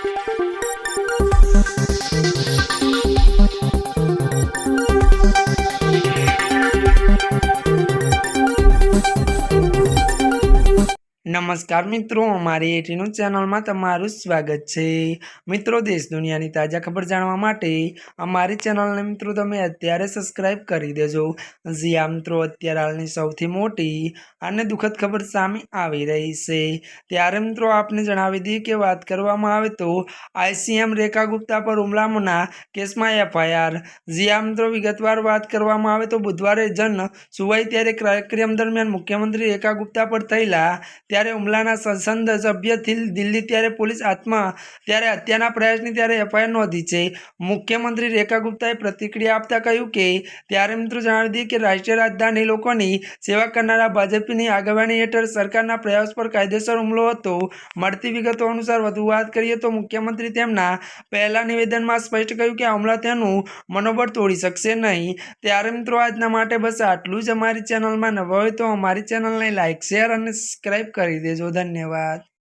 Thank you. નમસ્કાર મિત્રો, અમારી એટીનું ચેનલમાં તમારું સ્વાગત છે. મિત્રો, દેશ દુનિયાની તાજા ખબર જાણવા માટે અમારી ચેનલને મિત્રો તમે અત્યારે સબસ્ક્રાઈબ કરી દેજો. જી મિત્રો, અત્યારે હાલની સૌથી મોટી અને દુઃખદ ખબર સામે આવી રહી છે. ત્યારે મિત્રો, આપને જણાવી દઈએ કે વાત કરવામાં આવે તો આઈસીએમ રેખા ગુપ્તા પર હુમલાના કેસમાં એફઆઈઆર. જી મિત્રો, વિગતવાર વાત કરવામાં આવે તો બુધવારે જન સુવાઈ ત્યારે કાર્યક્રમ દરમિયાન મુખ્યમંત્રી રેખા ગુપ્તા પર થયેલા ત્યારે હુમલાના સંસદ સભ્યથી દિલ્હી ત્યારે પોલીસ હાથમાં ત્યારે હત્યાના પ્રયાસની ત્યારે એફઆઈઆર નોંધી છે. મુખ્યમંત્રી રેખા ગુપ્તાએ પ્રતિક્રિયા આપતા કહ્યું કે, ત્યારે મિત્રો જણાવી દઈએ કે રાષ્ટ્રીય રાજધાની લોકોની સેવા કરનારા ભાજપની આગેવાની હેઠળ સરકારના પ્રયાસ પર કાયદેસર હુમલો હતો. મળતી વિગતો અનુસાર વધુ વાત કરીએ તો મુખ્યમંત્રી તેમના પહેલા નિવેદનમાં સ્પષ્ટ કહ્યું કે આ હુમલા તેનું મનોબળ તોડી શકશે નહીં. ત્યારે મિત્રો આજના માટે બસ આટલું જ. અમારી ચેનલમાં નવા હોય તો અમારી ચેનલને લાઇક શેર અને સબસ્ક્રાઈબ કરી દેજો. ધન્યવાદ.